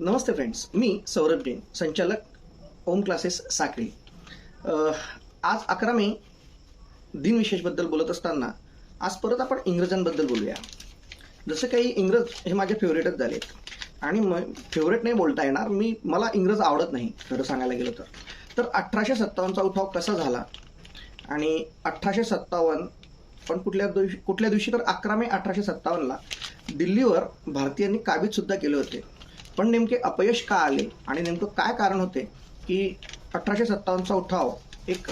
नमस्ते friends मी सौरभ जैन संचालक Om classes साखळी आज अकरा मे दिनविशेषबद्दल बोलत असताना आज परत आपण इंग्रजांबद्दल बोलूया. जसं काही इंग्रज हे माझे फेवरेटच झालेत. आणि मग फेवरेट नाही बोलता येणार मी मला इंग्रज आवडत नाही खरं सांगायला गेलं तर. तर अठराशे सत्तावन्नचा उठाव कसा झाला? आणि अठराशे सत्तावन्न पण कुठल्या दिवशी कुठल्या दिवशी तर अकरा मे अठराशे सत्तावन्नला दिल्लीवर भारतीयांनी काबीजसुद्धा केले होते. पण नेमके अपयश का आले? आणि नेमकं काय कारण होते? की अठराशे सत्तावन्नचा उठाव एक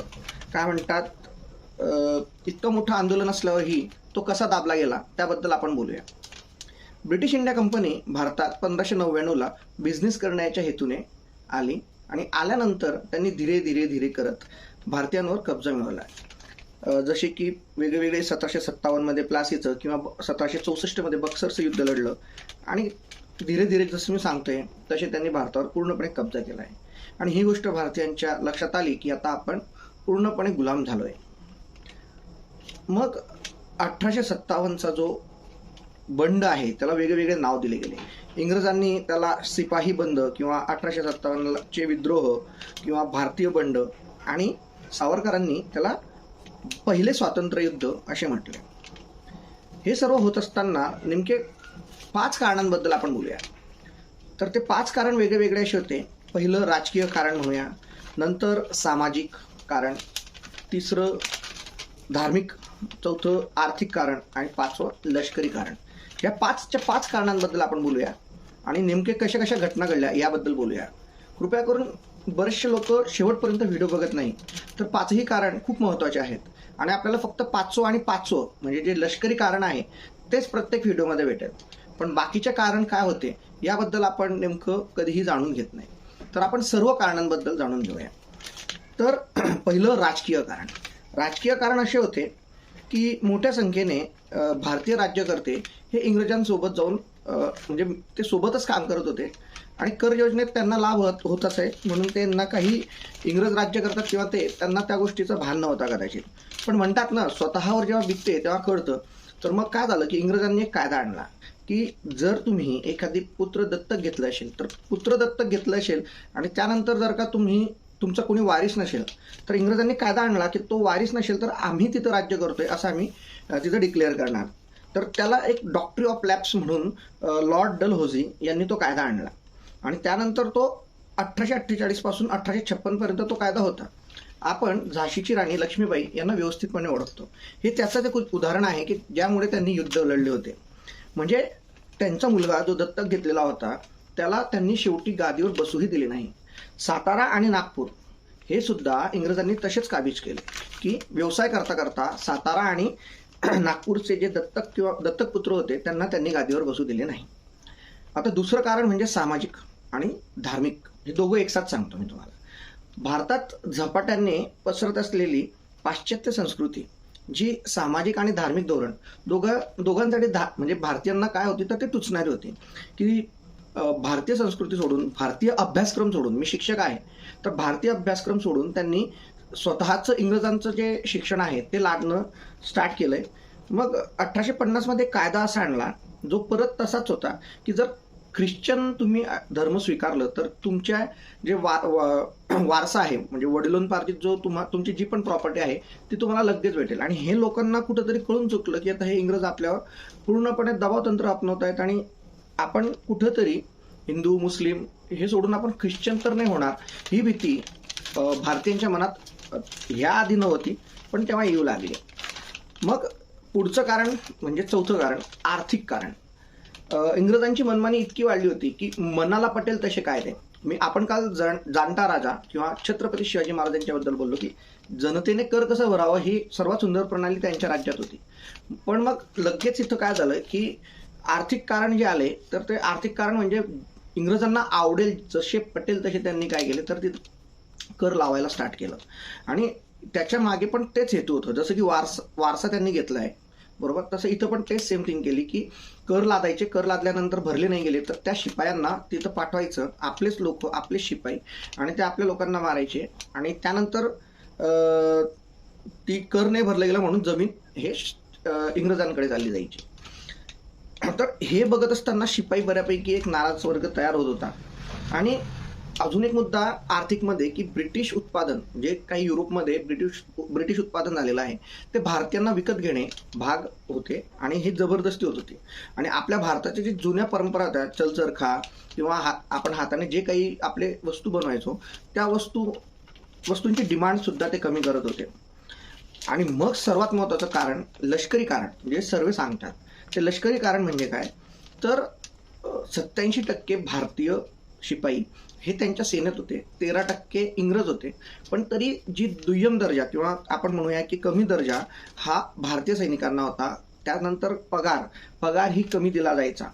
काय म्हणतात इतकं मोठं आंदोलन असल्यावरही तो कसा दाबला गेला? त्याबद्दल आपण बोलूया. ब्रिटिश इंडिया कंपनी भारतात पंधराशे नव्याण्णवला बिझनेस करण्याच्या हेतूने आली आणि आल्यानंतर त्यांनी धीरे धीरे धीरे करत भारतीयांवर कब्जा मिळवला. जसे की वेगवेगळे सतराशे सत्तावन्नमध्ये प्लासीचं किंवा सतराशे चौसष्टमध्ये बक्सरचं युद्ध लढलं आणि धीरे धीरे जसं मी सांगतोय तसे त्यांनी भारतावर पूर्णपणे कब्जा केला आहे आणि ही गोष्ट भारतीयांच्या लक्षात आली की आता आपण पूर्णपणे गुलाम झालोय. मग अठराशे सत्तावन्नचा जो बंड आहे त्याला वेगवेगळे नाव दिले गेले. इंग्रजांनी त्याला सिपाही बंड किंवा अठराशे सत्तावन्नचे विद्रोह किंवा भारतीय बंड आणि सावरकरांनी त्याला पहिले स्वातंत्र्य युद्ध असे म्हटले. हे सर्व होत असताना नेमके पाच कारणांबद्दल आपण बोलूया. तर ते पाच कारण वेगळे वेगळे असे होते. पहिलं राजकीय कारण म्हणूया. नंतर सामाजिक कारण. तिसरं धार्मिक. चौथं आर्थिक कारण. आणि पाचवं लष्करी कारण. या पाचच्या पाच कारणांबद्दल आपण बोलूया. आणि नेमके कशा कशा घटना घडल्या याबद्दल बोलूया. कृपया करून बरेचसे लोक शेवटपर्यंत व्हिडिओ बघत नाही. तर पाचही कारण खूप महत्त्वाचे आहेत. आणि आपल्याला फक्त पाचवं आणि पाचवं म्हणजे जे लष्करी कारण आहे तेच प्रत्येक व्हिडिओमध्ये भेटेल. पण बाकीचे कारण काय होते याबद्दल आपण नेमकं कधीही जाणून घेत नाही. तर आपण सर्व कारणांबद्दल जाणून घेऊया. तर पहिलं राजकीय कारण. राजकीय कारण असे होते की मोठ्या संख्येने भारतीय राज्यकर्ते हे इंग्रजांसोबत जाऊन म्हणजे ते सोबतच काम करत होते आणि कर योजनेत त्यांना लाभ होत होत आहे. म्हणून त्यांना काही इंग्रज राज्य करतात किंवा ते त्यांना त्या गोष्टीचं भान नव्हता कदाचित. पण म्हणतात ना स्वतःवर जेव्हा बिकते तेव्हा कळतं. तर मग काय झालं की इंग्रजांनी एक कायदा आणला. की जर तुम्ही एखादी पुत्र दत्तक घेतलं असेल तर पुत्र दत्तक घेतलं असेल आणि त्यानंतर जर का तुम्ही तुमचा कोणी वारीस नसेल तर इंग्रजांनी कायदा आणला की तो वारीस नसेल तर आम्ही तिथं राज्य करतोय असं आम्ही तिथं डिक्लेअर करणार. तर त्याला एक डॉक्टरी ऑफ लॅप्स म्हणून लॉर्ड डल होझी यांनी तो कायदा आणला. आणि त्यानंतर तो अठराशे अठ्ठेचाळीसपासून अठराशे छप्पनपर्यंत तो कायदा होता. आपण झाशीची राणी लक्ष्मीबाई यांना व्यवस्थितपणे ओळखतो. हे त्याचं एक उदाहरण आहे की ज्यामुळे त्यांनी युद्ध लढले होते. म्हणजे त्यांचा मुलगा जो दत्तक घेतलेला होता त्याला त्यांनी शेवटी गादीवर बसूही दिले नाही. सातारा आणि नागपूर हे सुद्धा इंग्रजांनी तसेच काबीज केले की व्यवसाय करता करता सातारा आणि नागपूरचे जे दत्तक किंवा दत्तक पुत्र होते त्यांना त्यांनी गादीवर बसू दिले नाही. आता दुसरं कारण म्हणजे सामाजिक आणि धार्मिक हे दोघं एकसाथ सांगतो मी तुम्हाला. भारतात झपाट्याने पसरत असलेली पाश्चात्य संस्कृती जी सामाजिक आणि धार्मिक धोरण दोघं दोघांसाठी धा म्हणजे भारतीयांना काय होती तर ते टुचणारी होती. की भारतीय संस्कृती सोडून भारतीय अभ्यासक्रम सोडून मी शिक्षक आहे तर भारतीय अभ्यासक्रम सोडून त्यांनी स्वतःचं इंग्रजांचं जे शिक्षण आहे ते लादणं स्टार्ट केलंय. मग अठराशे पन्नासमध्ये कायदा असा आणला जो परत तसाच होता की जर ख्रिश्चन तुम्ही धर्म स्वीकारलं तर तुमच्या जे वा वा- वारसा आहे म्हणजे वडिलोंपार्जित जो तुम्हा तुमची जी पण प्रॉपर्टी आहे ती तुम्हाला लगेच भेटेल. आणि हे लोकांना कुठंतरी कळून चुकलं की आता हे इंग्रज आपल्यावर पूर्णपणे दबाव तंत्र अपनवत आहेत आणि आपण कुठंतरी हिंदू मुस्लिम हे सोडून आपण ख्रिश्चन तर नाही होणार ही भीती भारतीयांच्या मनात ह्या आधी नव्हती पण तेव्हा येऊ लागली. मग पुढचं कारण म्हणजे चौथं कारण आर्थिक कारण. इंग्रजांची मनमानी इतकी वाढली होती की मनाला पटेल तसे काय ते मी आपण काल जाण जाणता राजा किंवा छत्रपती शिवाजी महाराजांच्याबद्दल बोललो की जनतेने कर कसं भरावं ही सर्वात सुंदर प्रणाली त्यांच्या राज्यात होती. पण मग लगेच इथं काय झालं की आर्थिक कारण जे आले तर ते आर्थिक कारण म्हणजे इंग्रजांना आवडेल जसे पटेल तसे त्यांनी काय केले तर तिथं कर लावायला स्टार्ट केलं. आणि त्याच्यामागे पण तेच हेतू होतं. जसं की वारसा वारसा त्यांनी घेतला आहे बरोबर? तसं इथं पण तेच सेम थिंग केली की कर लादायचे कर लादल्यानंतर भरले नाही गेले तर त्या शिपायांना तिथं पाठवायचं. आपलेच लोक आपलेच शिपाई. आणि ते आपल्या लोकांना मारायचे. आणि त्यानंतर ती कर नाही भरलं गेलं म्हणून जमीन हे इंग्रजांकडे चालली जायची. तर हे बघत असताना शिपाई बऱ्यापैकी एक नाराज वर्ग तयार होत होता. आणि अजून एक मुद्दा आर्थिकमध्ये की ब्रिटिश उत्पादन जे काही युरोपमध्ये ब्रिटिश ब्रिटिश उत्पादन झालेलं आहे ते भारतीयांना विकत घेणे भाग होते आणि हे जबरदस्ती होत होती. आणि आपल्या भारताच्या जे जुन्या परंपरा होत्या चलचरखा किंवा हा आपण हाताने जे काही आपले वस्तू बनवायचो त्या वस्तू वस्तूंची डिमांड सुद्धा ते कमी करत होते. आणि मग सर्वात महत्त्वाचं कारण लष्करी कारण जे सर्व सांगतात ते लष्करी कारण म्हणजे काय? तर सत्याऐंशी टक्के भारतीय शिपाई हे त्यांच्या सेनेत होते. तेरा टक्के इंग्रज होते. पण तरी जी दुय्यम दर्जा किंवा आपण म्हणूया की कमी दर्जा हा भारतीय सैनिकांना होता. त्यानंतर पगार. पगार ही कमी दिला जायचा.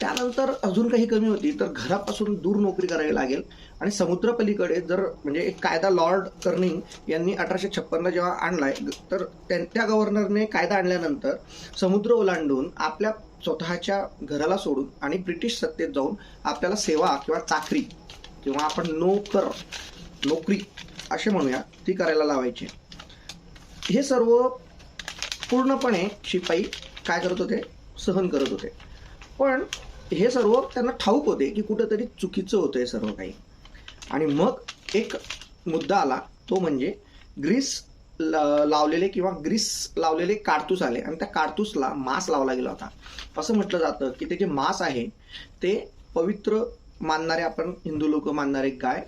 त्यानंतर अजून काही कमी होती. तर घरापासून दूर नोकरी करावी लागेल. आणि समुद्रपलीकडे जर म्हणजे एक कायदा लॉर्ड कर्निंग यांनी अठराशे छप्पन्न जेव्हा आणलाय तर त्या गव्हर्नरने कायदा आणल्यानंतर समुद्र ओलांडून आपल्या स्वतःच्या घराला सोडून आणि ब्रिटिश सत्तेत जाऊन आपल्याला सेवा किंवा चाकरी किंवा आपण नोकर नोकरी असे म्हणूया ती करायला लावायची. हे सर्व पूर्णपणे शिपाई काय करत होते? सहन करत होते. पण हे सर्व त्यांना ठाऊक होते की कुठंतरी चुकीचं होतं हे सर्व काही. आणि मग एक मुद्दा आला तो म्हणजे ग्रीस लावलेले किंवा ग्रीस लावलेले काडतूस आले. आणि त्या कारतूसला मांस लावला गेला होता. असं म्हटलं जातं की ते जे मांस आहे ते पवित्र मानणारे आपण हिंदू लोक मानणारे गाय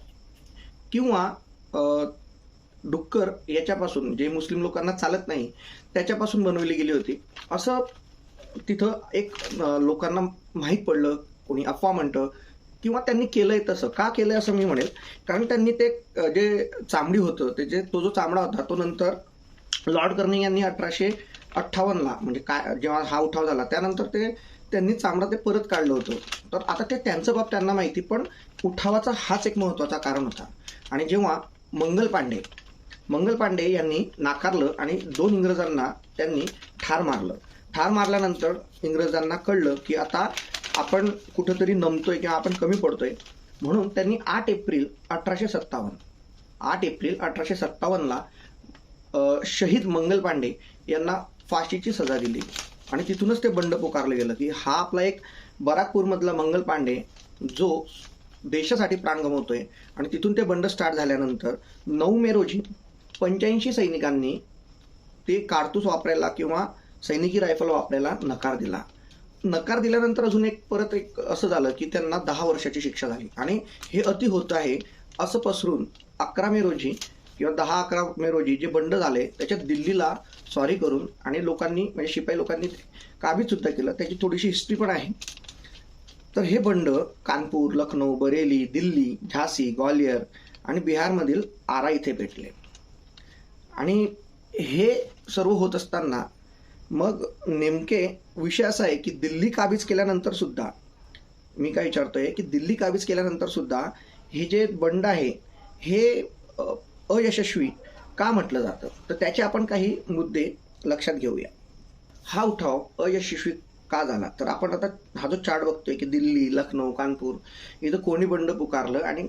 किंवा डुक्कर याच्यापासून जे मुस्लिम लोकांना चालत नाही त्याच्यापासून बनवली गेली होती. असं तिथं एक लोकांना माहीत पडलं. कोणी अफवा म्हणतं किंवा त्यांनी केलंय तसं का केलंय असं मी म्हणेल. कारण त्यांनी ते जे चामडी होतं ते जे तो जो चामडा होता तो नंतर लॉर्ड कर्निंग यांनी अठराशे अठ्ठावन्नला म्हणजे काय जेव्हा हा उठाव झाला त्यानंतर ते त्यांनी चामडा ते परत काढलं होतं. तर आता ते त्यांचं बाब त्यांना माहिती पण उठावाचा हाच एक महत्त्वाचा कारण होता. आणि जेव्हा मंगल पांडे मंगल पांडे यांनी नाकारलं आणि दोन इंग्रजांना त्यांनी ठार मारलं. ठार मारल्यानंतर इंग्रजांना कळलं की आता आपण कुठंतरी नमतोय किंवा आपण कमी पडतोय. म्हणून त्यांनी आठ एप्रिल अठराशे सत्तावन्न आठ एप्रिल अठराशे सत्तावन्नला शहीद मंगल पांडे यांना फाशीची सजा दिली. आणि तिथूनच ते बंड पुकारलं गेलं की हा आपला एक बराकपूरमधला मंगल पांडे जो देशासाठी प्राण गमवतोय. आणि तिथून ते बंड स्टार्ट झाल्यानंतर नऊ मे रोजी पंच्याऐंशी सैनिकांनी ते कारतूस वापरायला किंवा सैनिकी रायफल वापरायला नकार दिला. नकार दिल्यानंतर अजून एक परत एक असं झालं की त्यांना दहा वर्षाची शिक्षा झाली. आणि हे अति होत आहे असं पसरून अकरा मे रोजी किंवा दहा अकरा मे रोजी जे बंड झाले त्याच्यात दिल्लीला सॉरी करून आणि लोकांनी म्हणजे शिपाई लोकांनी ते काबीज सुद्धा केलं. त्याची थोडीशी हिस्ट्री पण आहे. तर हे बंड कानपूर लखनौ बरेली दिल्ली झाशी ग्वालियर आणि बिहारमधील आरा इथे भेटले आणि हे सर्व होत असताना मग नेमके विषय असा आहे की दिल्ली काबीज केल्यानंतर सुद्धा मी काय विचारतोय की दिल्ली काबीज केल्यानंतर सुद्धा हे जे बंड आहे हे अयशस्वी का म्हटलं जातं? तर त्याचे आपण काही मुद्दे लक्षात घेऊया. हा उठाव अयशस्वी का झाला? तर आपण आता हा जो चार्ट बघतोय की दिल्ली लखनौ कानपूर इथं कोणी बंड पुकारलं आणि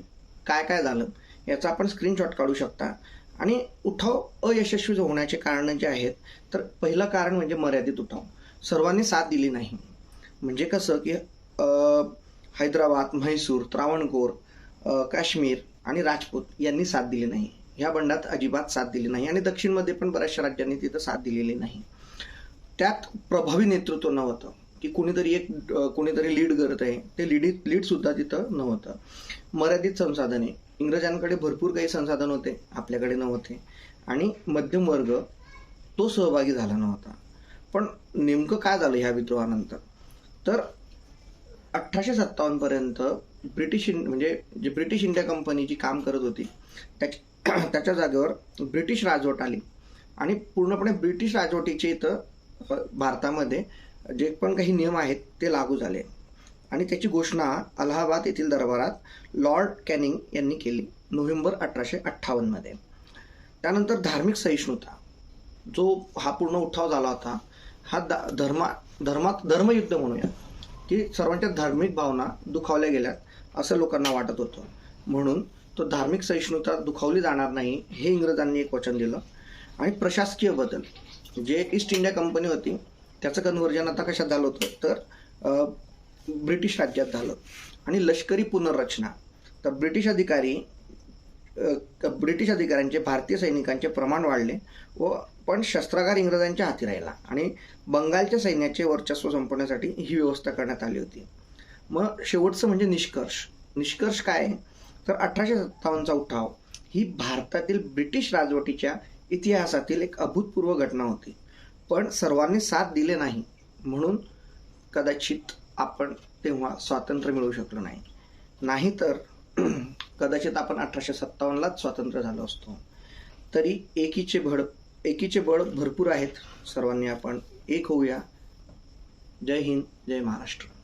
काय काय झालं याचा आपण स्क्रीनशॉट काढू शकता. आणि उठाव अयशस्वी होण्याचे कारण जे आहेत तर पहिलं कारण म्हणजे मर्यादित उठाव. सर्वांनी साथ दिली नाही. म्हणजे कसं की हैदराबाद म्हैसूर त्रावणकोर काश्मीर आणि राजपूत यांनी साथ दिली नाही. ह्या बंडात अजिबात साथ दिली नाही आणि दक्षिणमध्ये पण बऱ्याचशा राज्यांनी तिथं साथ दिलेली नाही. त्यात प्रभावी नेतृत्व नव्हतं की कुणीतरी एक कुणीतरी लीड करत आहे. ते लीड लीडसुद्धा तिथं नव्हतं. मर्यादित संसाधने इंग्रजांकडे भरपूर काही संसाधन होते आपल्याकडे नव्हते. आणि मध्यम वर्ग तो सहभागी झाला नव्हता. पण नेमकं काय झालं ह्या विद्रोहानंतर? तर अठराशे सत्तावन्नपर्यंत ब्रिटिश इं- म्हणजे जे ब्रिटिश इंडिया कंपनी जी काम करत होती त्याच्या त्याच्या जागेवर ब्रिटिश राजवट आली. आणि पूर्णपणे ब्रिटिश राजवटीचे इथं भारतामध्ये जे पण काही नियम आहेत ते लागू झाले. आणि त्याची घोषणा अलाहाबाद येथील दरबारात लॉर्ड कॅनिंग यांनी केली नोव्हेंबर अठराशे अठ्ठावन्नमध्ये त्यानंतर धार्मिक सहिष्णुता जो हा पूर्ण उठाव झाला होता हा दा धर्मा धर्मात धर्मयुद्ध म्हणूया की सर्वांच्या धार्मिक भावना दुखावल्या गेल्यात असं लोकांना वाटत होतं. म्हणून तो धार्मिक सहिष्णुता दुखावली जाणार नाही हे इंग्रजांनी एक वचन दिलं. आणि प्रशासकीय बदल जे ईस्ट इंडिया कंपनी होती त्याचं कन्व्हर्जन आता कशात झालं होतं? तर ब्रिटिश राज्यात झालं. आणि लष्करी पुनर्रचना. तर ब्रिटिश अधिकारी ब्रिटिश अधिकाऱ्यांचे भारतीय सैनिकांचे प्रमाण वाढले व पण शस्त्रागार इंग्रजांच्या हाती राहिला आणि बंगालच्या सैन्याचे वर्चस्व संपवण्यासाठी ही व्यवस्था करण्यात आली होती. मग शेवटचं म्हणजे निष्कर्ष. निष्कर्ष काय? आहे? तर अठराशे सत्तावन्नचा उठाव ही भारतातील ब्रिटिश राजवटीच्या इतिहासातील एक अभूतपूर्व घटना होती. पण सर्वांनी साथ दिले नाही म्हणून कदाचित आपण तेव्हा स्वातंत्र्य मिळवू शकलो नाही. नाहीतर कदाचित आपण अठराशे सत्तावन्नलाच स्वातंत्र्य झालो असतो. तरी एकीचे भड एकीचे बळ भरपूर आहेत. सर्वांनी आपण एक होऊया. जय हिंद जय महाराष्ट्र.